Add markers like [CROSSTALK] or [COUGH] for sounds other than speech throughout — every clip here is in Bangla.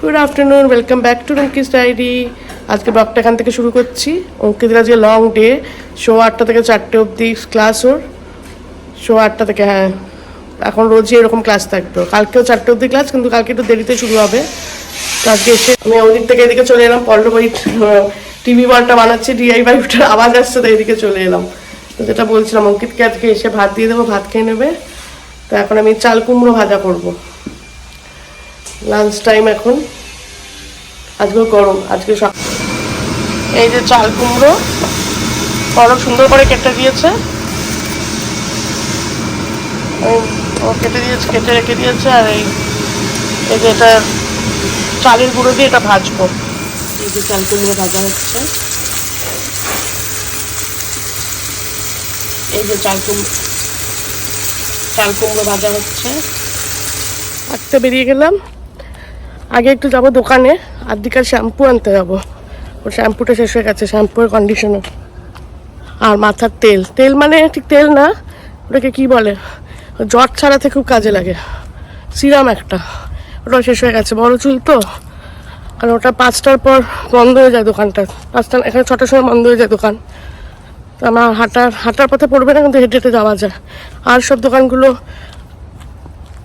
Good afternoon welcome back to Rumki's diary আজকে ব্লগটা এখান থেকে শুরু করছি। অঙ্কিতের আজকে লং ডে শো আটটা থেকে চারটে অবধি ক্লাস ওর। শো আটটা থেকে হ্যাঁ। এখন রোজই এরকম ক্লাস থাকতো কালকেও চারটে অবধি ক্লাস কিন্তু কালকে একটু দেরিতে শুরু হবে। তো আজকে এসে আমি ওদিক থেকে এদিকে চলে এলাম পল্লব ওই টিভি বলটা বানাচ্ছে ডিআই বাইটার আওয়াজ আসছে, তো এদিকে চলে এলাম। তো যেটা বলছিলাম, অঙ্কিতকে আজকে এসে ভাত দিয়ে দেবো, ভাত খেয়ে নেবে। তো এখন আমি চাল কুমড়ো ভাজা করব। লাঞ্চ টাইম এখন। আজকে গরম, আজকে সব এই যে চাল কুমড়ো, বড় সুন্দর করে কেটে দিয়েছে। ও কেটে দিয়েছে, কেটে রেখে দিয়েছে, আর এই এই যে এটা চালের গুঁড়ো দিয়ে এটা ভাজবো। এই যে চাল কুমড়ো ভাজা হচ্ছে। এই যে চাল কুমড়ো চাল কুমড়ো ভাজা হচ্ছে। আজকে বেরিয়ে গেলাম। আগে একটু যাব দোকানে আদিকার শ্যাম্পু আনতে যাব। ওর শ্যাম্পুটা শেষ হয়ে গেছে, শ্যাম্পুর কন্ডিশনার আর মাথার তেল। তেল মানে ঠিক তেল না, ওটাকে কি বলে? জ্বর ছাড়াতে খুব কাজে লাগে। সিরাম একটা। ওটা শেষ হয়ে গেছে। বড় চুল তো। কারণ ওটা পাঁচটার পর বন্ধ হয়ে যায় দোকানটা। পাঁচটা এখানে ছটার সময় বন্ধ হয়ে যায় দোকান। তো আমার হাঁটার হাঁটার পথে পড়বে না, কিন্তু হেঁটে হেঁটে যাওয়া যায়। আর সব দোকানগুলো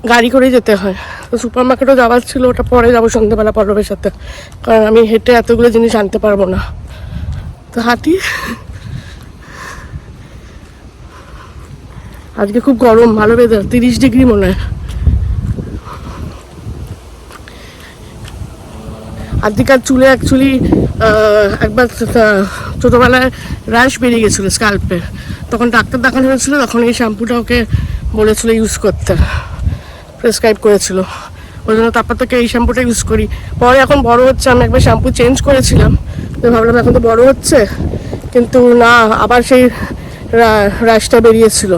গাড়ি করেই যেতে হয়। তো সুপার মার্কেটও যাওয়ার ছিল, ওটা পরে যাব সন্ধ্যেবেলা পল্লবের সাথে। কারণ আমি হেঁটে এতগুলো জিনিস আনতে পারব না। তো হাঁটি আজকে খুব গরম, ভালো বেদার তিরিশ ডিগ্রি মনে হয়। আদিকার চুলে অ্যাকচুয়ালি একবার ছোটোবেলায় র্যাশ বেরিয়ে গেছিল স্কাল্পে তখন ডাক্তার দেখানো হয়েছিল, তখন এই শ্যাম্পুটা ওকে বলেছিল ইউজ করতে। প্রেসক্রাইব করেছিল। ওই জন্য তারপর থেকে এই শ্যাম্পুটা ইউজ করি। পরে এখন বড় হচ্ছে, আমি একবার শ্যাম্পু চেঞ্জ করেছিলাম। তো ভাবলাম এখন তো বড় হচ্ছে। কিন্তু না, আবার সেই র্যাশটা বেরিয়েছিল।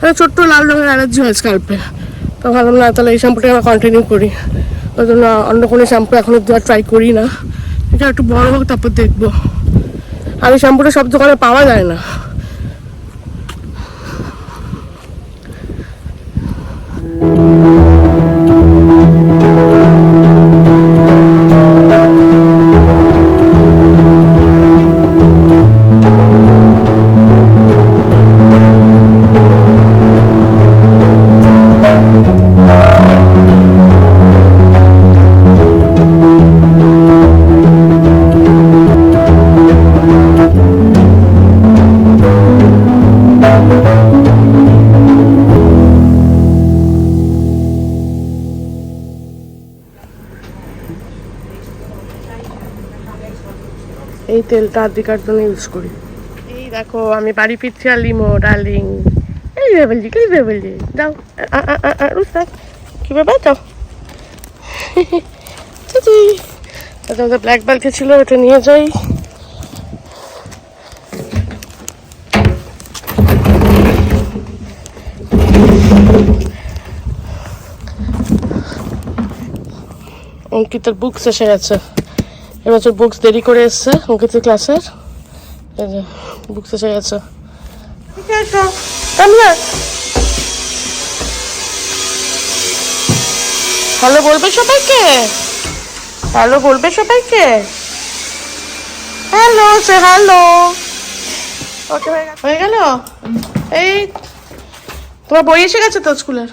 মানে ছোট্ট লাল রঙের অ্যালার্জি হয় স্কাল্পে তো ভাবলাম, না, তাহলে এই শ্যাম্পুটা আমরা কন্টিনিউ করি। ওই জন্য অন্য কোনো শ্যাম্পু এখন অব্দি ট্রাই করি না। এটা একটু বড় হোক, তারপর দেখব। আর এই শ্যাম্পুটা সব দোকানে পাওয়া যায় না। তেলটা আদিকার জন্য ইউজ করি। এই দেখো, আমি বাড়ি ফিরছি আর লিমো, ডার্লিং। এই বলছি কি বলছি যাও। রুস্তা, কি ব্যাপার? যাও। তোমাদের ব্ল্যাক বাল্কে ছিল ওটা নিয়ে যাই। অঙ্কিতের বুকস এসে গেছে? এবছর বুকস দেরি করে এসছে অঙ্কিতের ক্লাসের এই যে বুকস এসে গেছে। হ্যালো বলবে সবাইকে? হ্যালো বলবে সবাইকে? হ্যালো সে হ্যালো। ওকে হয়ে গেল? এই তোমার বই এসে গেছে তো স্কুলের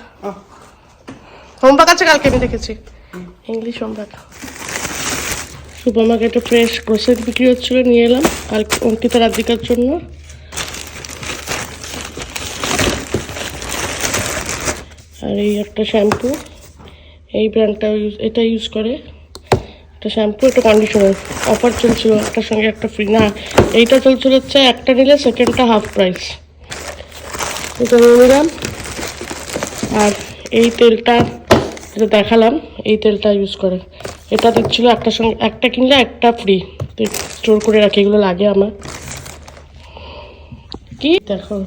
হোমওয়ার্ক আছে কালকে আমি দেখেছি। ইংলিশ হোমওয়ার্ক সুপার মার্কেটে ফ্রেশ গ্রোসারি বিক্রি হচ্ছিল, নিয়ে এলাম। আর অঙ্কিতা রাধিকার জন্য। আর এই একটা শ্যাম্পু এই ব্র্যান্ডটা ইউজ এটা ইউজ করে। একটা শ্যাম্পু একটা কন্ডিশনার অফার চলছিল একটার সঙ্গে একটা ফ্রি না, এইটা চলছিল হচ্ছে একটা নিলে সেকেন্ডটা হাফ প্রাইস এটা নিয়ে নিলাম। আর এই তেলটা যেটা দেখালাম, এই তেলটা ইউজ করে। এটা দিচ্ছিল একটা সঙ্গে একটা কিনলে একটা ফ্রি স্টোর করে রাখি এগুলো লাগে আমার। কি? দেখো।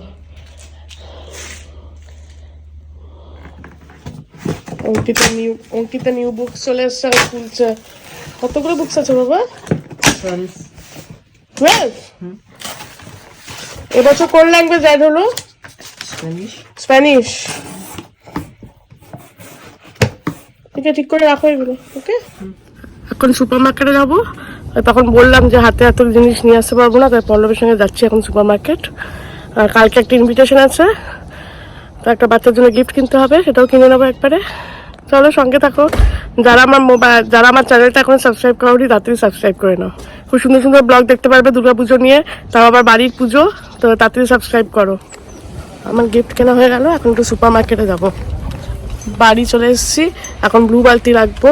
Ankita new Ankita new books চলে এসছে আর খুলছে কতগুলো বুকস আছে বাবা? টুয়েলভ এবছর কোন ল্যাঙ্গুয়েজ অ্যাড হলো? Spanish. স্প্যানিশ আছে ঠিক করে রাখো এগুলো, ওকে? এখন সুপার মার্কেটে যাব তখন বললাম যে হাতে এত জিনিস নিয়ে আসতে পারব না, তাই পল্লবের সঙ্গে যাচ্ছি এখন সুপার মার্কেট আর কালকে একটা ইনভিটেশন আছে, তো একটা বাচ্চার জন্য গিফট কিনতে হবে, সেটাও কিনে নেব একবারে। চলো সঙ্গে থাকো। যারা আমার মোবাইল যারা আমার চ্যানেলটা এখন সাবস্ক্রাইব করি তাড়াতাড়ি সাবস্ক্রাইব করে নাও। খুব সুন্দর সুন্দর ব্লগ দেখতে পারবে দুর্গা পুজো নিয়ে, তাও আবার বাড়ির পুজো, তো তাড়াতাড়ি সাবস্ক্রাইব করো। আমার গিফট কেনা হয়ে গেল, এখন একটু সুপার মার্কেটে যাব। বাড়ি চলে এসেছি। এখন ব্লু বালতি রাখব।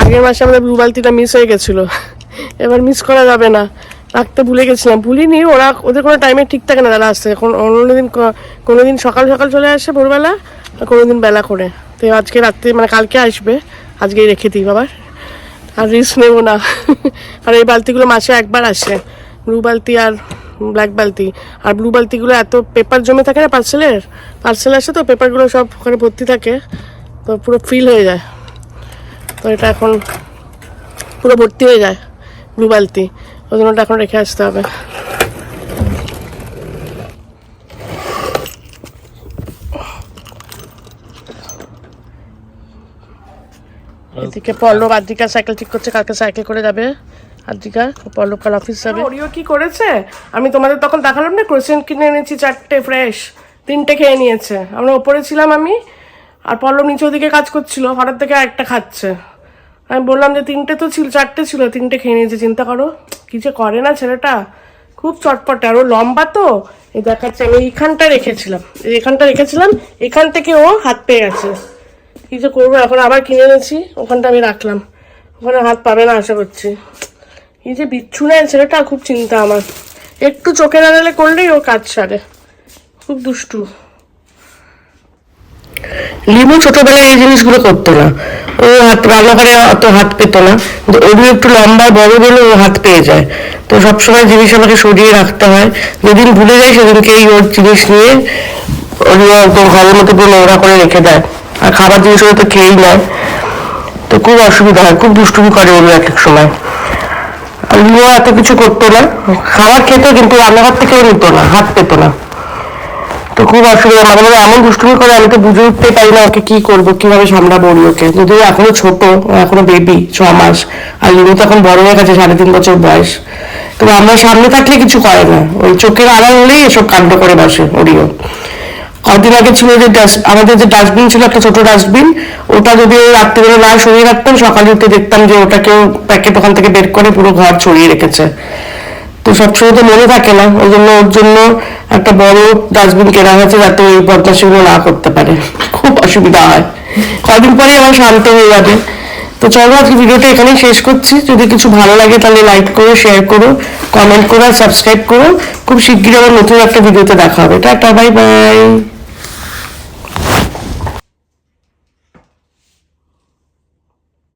আগের মাসে আমাদের ব্লু বালতিটা মিস হয়ে গেছিল। এবার মিস করা যাবে না। রাখতে ভুলে গেছিলাম। ভুলিনি, ওরা ওদের কোনো টাইমে ঠিক থাকে না তারা আসতে এখন অন্যদিন কোনোদিন সকাল সকাল চলে আসে ভোরবেলা, আর কোনোদিন বেলা করে। তো আজকে রাত্রে মানে কালকে আসবে। আজকেই রেখে দিই বাবার। আর রিস্ক নেব না। [LAUGHS] আর এই বালতিগুলো মাসে একবার আসে। ব্লু বালতি আর ব্ল্যাক বালতি। আর ব্লু বালতিগুলো এত পেপার জমে থাকে না পার্সেলের পার্সেল আসে তো পেপারগুলো সব ওখানে ভর্তি থাকে। তো পুরো ফিল হয়ে যায়। তো এটা এখন পুরো ভর্তি হয়ে যায় ব্লু বালতি। ওই জন্য এখন রেখে আসতে হবে। এদিকে পল্লব আদ্রিকা সাইকেল ঠিক করছে, কালকে সাইকেল করে যাবে। আদ্রিকা পল্লব কাল অফিস যাবে ওরিও কি করেছে? আমি তোমাদের তখন দেখালাম না ক্রোসেন্ট কিনে এনেছি চারটে ফ্রেশ তিনটে খেয়ে নিয়েছে। আমরা ওপরে ছিলাম আমি আর পল্লব নিচে ওদিকে কাজ করছিল হঠাৎ থেকে একটা খাচ্ছে। আমি বললাম যে তিনটে তো ছিল চারটে ছিল তিনটে খেয়ে নিয়েছে চিন্তা করো কি যে করে না ছেলেটা? খুব চটপটে আর ও লম্বা তো। এই দেখাচ্ছে আমি এইখানটা রেখেছিলাম এখানটা রেখেছিলাম এখান থেকে ও হাত পেয়ে গেছে। কি যে করব এখন আবার কিনে এনেছি ওখানটা আমি রাখলাম। ওখানে হাত পাবে না আশা করছি। এই যে বিচ্ছু নেয় ছেলেটা খুব চিন্তা আমার। একটু চোখে নাড়ালে করলেই ও কাজ সারে। খুব দুষ্টু। লিমু ছোটবেলায় এই জিনিসগুলো করতো না। ও হাত রান্নাঘরে অত হাত পেতো না। কিন্তু ওরও একটু লম্বা, বড় বলে ও হাত পেয়ে যায়। তো সবসময় জিনিস আমাকে সরিয়ে রাখতে হয়। যেদিন ভুলে যাই সেদিনকেই ওর জিনিস নিয়ে ওরিও একদম ঘরের মধ্যে পুরো নোংরা করে রেখে দেয়। আর খাবার জিনিসগুলো তো খেয়েই নেয়। তো খুব অসুবিধা হয়, খুব দুষ্টুমি করে ওর এক এক সময়। আর লিও এত কিছু করতো না। খাবার খেতো কিন্তু রান্নাঘর থেকেও নিত না, হাত পেতো না। তো খুব অসুবিধা, মাঝে মাঝে এমন দুষ্টুমি করে, আমি তো বুঝে উঠতে পারি না ওকে কি করব, কীভাবে সামলাবো ওকে। যদিও এখনও ছোট এখনও বেবি ছ মাস। আর লিমু তো এখন বড় হয়ে গেছে, সাড়ে তিন বছর বয়স। তবে আমরা সামনে থাকলে কিছু করে না। ওই চোখের আড়াল হলেই এসব কাণ্ড করে বসে ওরিও কদিন আগে ছিল যে আমাদের যে ডাস্টবিন ছিল একটা ছোট ডাস্টবিন ওটা যদি রাত্রিবেলা না সরিয়ে রাখতাম, সকালে উঠে দেখতাম যে ওটা কেউ প্যাকেট ওখান থেকে বের করে পুরো ঘর ছড়িয়ে রেখেছে। তো সবসময় তো মনে থাকে না, ওই জন্য ওর জন্য একটা বড় ডাস্টবিন কেনা হয়েছে যাতে ওই বদমাশিগুলো না করতে পারে। খুব অসুবিধা হয়। কদিন পরে আমার শান্ত হয়ে যাবে। তো চলো, আজকে ভিডিওটা এখানেই শেষ করছি। যদি কিছু ভালো লাগে তাহলে লাইক করো শেয়ার করো কমেন্ট করো আর সাবস্ক্রাইব করো। খুব শিগগিরই আবার নতুন একটা ভিডিওতে দেখা হবে। Tata bye bye